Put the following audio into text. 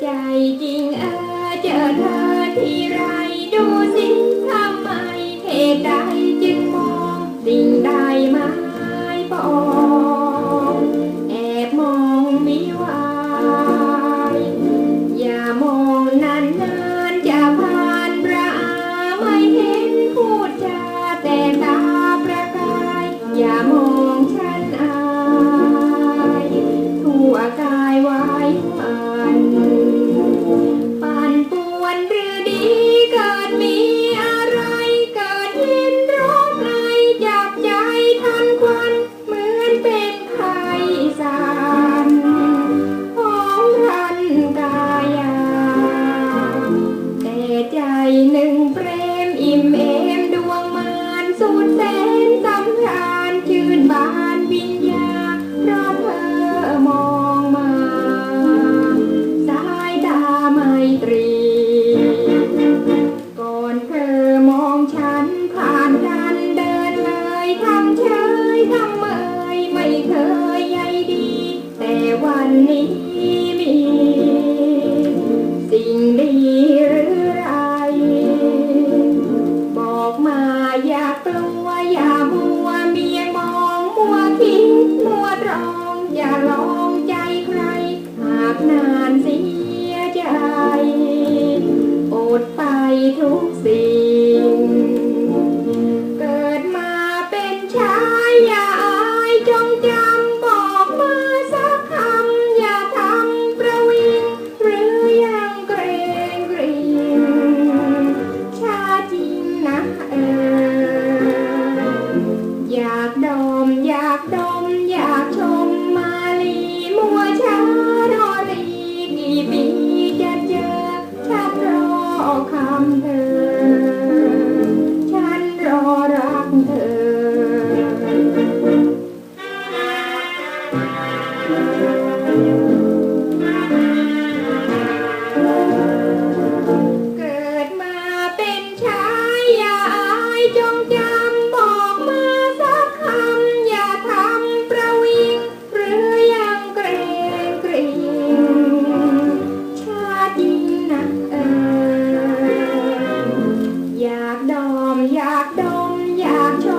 ใจจริงเออเจอเธอที่ไรดูสิทำไมเหตุใดจึงมองสิ่งใดไม่ปอง นี้มีสิ่งดีหรืออะไรบอกมาอยากกลัวอยาก number đông nhà. cho